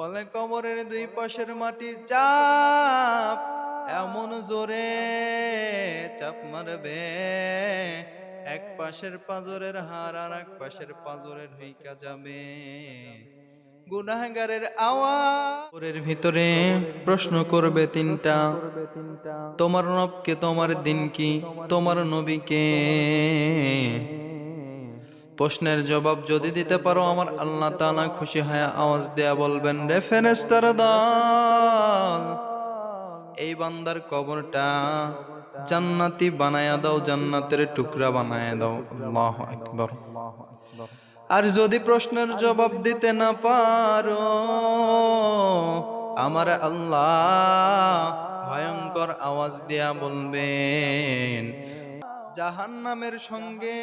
বলে কবরের দুই পাশের মাটি চাপ, এমন জোরে চাপ মারবে। এক পাশের পাজরের হার আর এক পাশের পাজরের হইকা যাবে। গুনাহগারের আওয়াজের ভিতরে প্রশ্ন করবে তিনটা, তোমার রবকে, তোমার দিন কি তোমার নবীকে। প্রশ্নের জবাব যদি দিতে পারো, আমার আল্লাহ তাআলা খুশি হয়ে আওয়াজ দেয়া বলবেন, রে ফেরেশতার দল, এই বান্দার কবরটা জান্নাতি বানায়া দাও, জান্নাতের টুকরা বানায়া দাও। আল্লাহু আকবার। আর যদি প্রশ্নের জবাব দিতে না পারো, আমার আল্লাহ ভয়ঙ্কর আওয়াজ দিয়া বলবেন জাহান্নামের সঙ্গে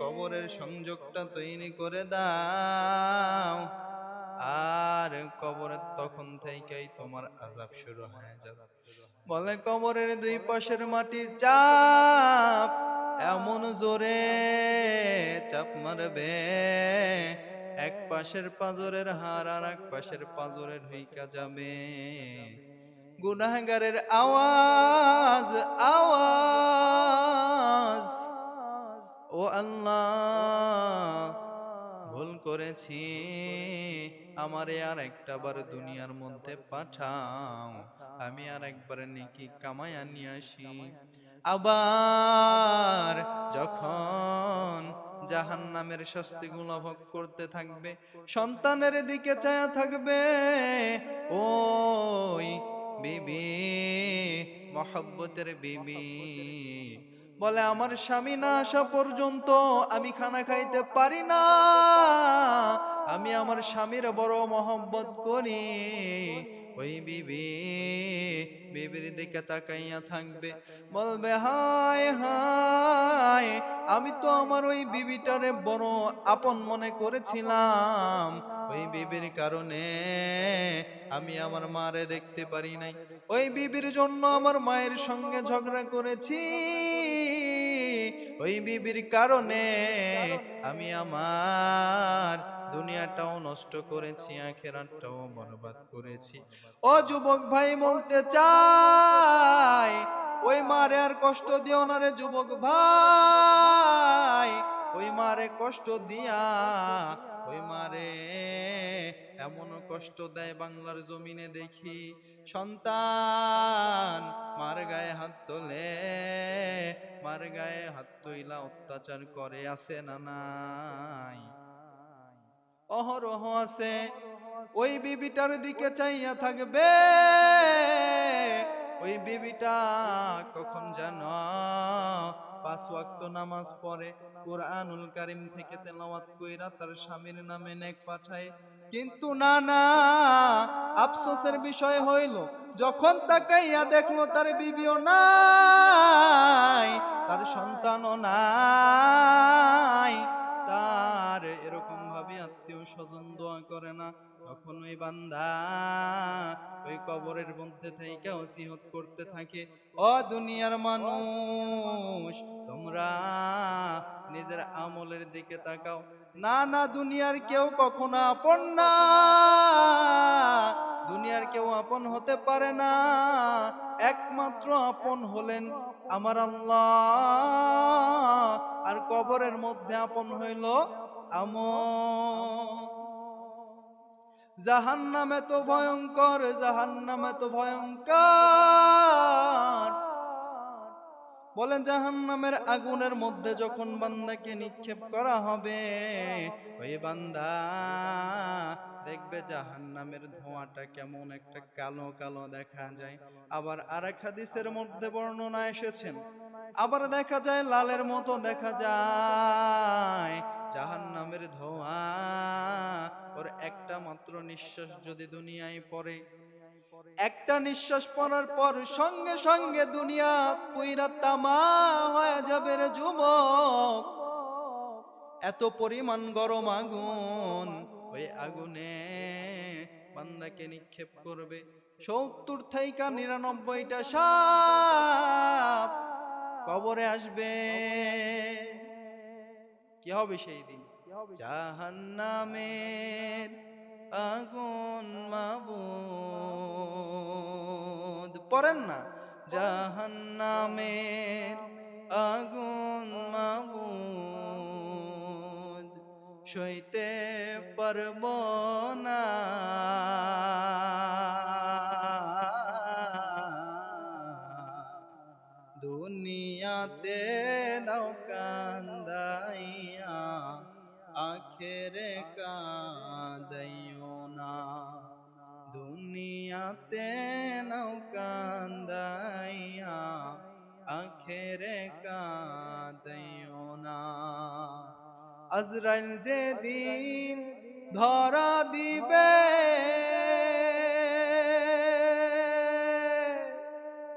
কবরের সংযোগটা তৈরি করে দাও। আর কবরের তখন থেকেই তোমার আজাব শুরু হয়ে যাবে। বলে কবরের দুই পাশের মাটি চাপ এমন জোরে চাপ মারবে। এক পাশের পাজরের হার আর এক পাশের পাজরের হইকা যাবে। গুনাহগারের আওয়াজ আওয়াজ। ও আল্লাহ, ভুল করেছি। আমারে আর একটা বার দুনিয়ার মধ্যে পাঠাও। আমি আর একবার নেকি কামায়া নিয়ে আসি। আবার যখন জাহান নামের শাস্তিগুলো ভোগ করতে থাকবে, সন্তানের দিকে চায়া থাকবে, ওই বিবি মহাব্বতের বিবি। বলে আমার স্বামী না আসা পর্যন্ত আমি খানা খাইতে পারি না। আমি আমার স্বামীর বড় মহব্বত করি। ওই বিবি, বিবির দিকে তাকাইয়া থাকবে। বলবে, হায় হায়, আমি তো আমার ওই বিবিটারে বড় আপন মনে করেছিলাম। ওই বিবির কারণে আমি আমার মারে দেখতে পারি নাই। ওই বিবির জন্য আমার মায়ের সঙ্গে ঝগড়া করেছি। ওই বিবির কারণে আমি আমার দুনিয়াটাও নষ্ট করেছি আখেরাটাও বরবাদ করেছি। ও যুবক ভাই বলতে চাই ওই মারে আর কষ্ট দিও না রে যুবক ভাই ওই মারে কষ্ট দিয়া কষ্ট দেয় বাংলার জমিনে দেখি সন্তান মার গায়ে হাত তোলে, মার গায়ে হাত তুইলা অত্যাচার করে, আছে না নাই? অহরহ আছে, ওই বিবিটার দিকে চাইয়া থাকবে, ওই বিবিটা কখন যেন পাঁচ ওয়াক্ত নামাজ পড়ে, কোরআনুল কারিম থেকে তেলাওয়াত কইরা তার স্বামীর নামে নেক পাঠায় কিন্তু না না, আফসোসের বিষয় হইল, যখন তাকাইয়া দেখল তার বিবিও নাই, তার সন্তানও নাই। স্বজন দোয়া করে না তখন ওই বান্দা ওই কবরের মধ্যে থেকে ওসিহত করতে থাকে। ও দুনিয়ার মানুষ, তোমরা নিজের আমলের দিকে তাকাও। না না, দুনিয়ার কেউ কখনো আপন না। দুনিয়ার কেউ আপন হতে পারে না। একমাত্র আপন হলেন আমার আল্লাহ। আর কবরের মধ্যে আপন হইল আম জাহান্নামে তো ভয়ঙ্কর, জাহান্নামে তো ভয়ঙ্কর। বলেন, জাহান্নামের আগুনের মধ্যে যখন বান্দাকে নিক্ষেপ করা হবে, ওই বান্দা দেখবে জাহান্নামের ধোঁয়াটা কেমন একটা কালো কালো দেখা যায়। আবার আরেক হাদিসের মধ্যে বর্ণনা এসেছেন আবার দেখা যায়, লালের মতো দেখা যায়। জাহান্নামের ধোঁয়া। ওর একটা মাত্র নিঃশ্বাস যদি দুনিয়ায় পড়ে। একটা নিঃশ্বাস পড়ার পর সঙ্গে সঙ্গে দুনিয়া পুইরা তামা হয়ে যাবে রে যুবক। এত পরিমাণ গরম আগুন ওই আগুনে বান্দাকে নিক্ষেপ করবে। সত্তর থাইকা নিরানব্বইটা সাপ কবরে আসবে। কি হবে সেই দিন? জাহান্নামের আগুন মাবুদ। পড়েন না? জাহান্নামের আগুন মাবুদ। সইতে পারব না। দুনিয়াতে নৌকান্দাইয়া আখেরে কাঁদাইও না। আজরাইল যেদিন ধরা দিবে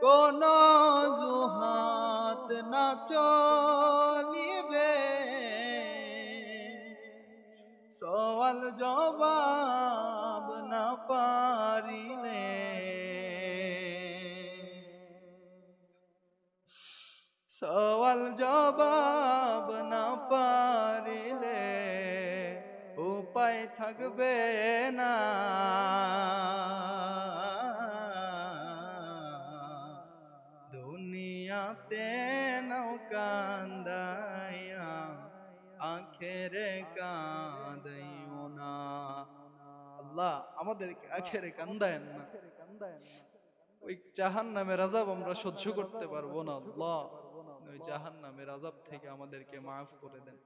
কোন জুহাত না চলিবে। সওয়াল জবাব না পারিলে। সওয়াল জবাব না পারিলে উপায় থাকবে না। আল্লাহ আমাদেরকে আখেরে কান্দায়েন না। ওই জাহান নামের আজাব আমরা সহ্য করতে পারব না আল্লাহ। ওই জাহান নামের আজাব থেকে আমাদেরকে মাফ করে দেন।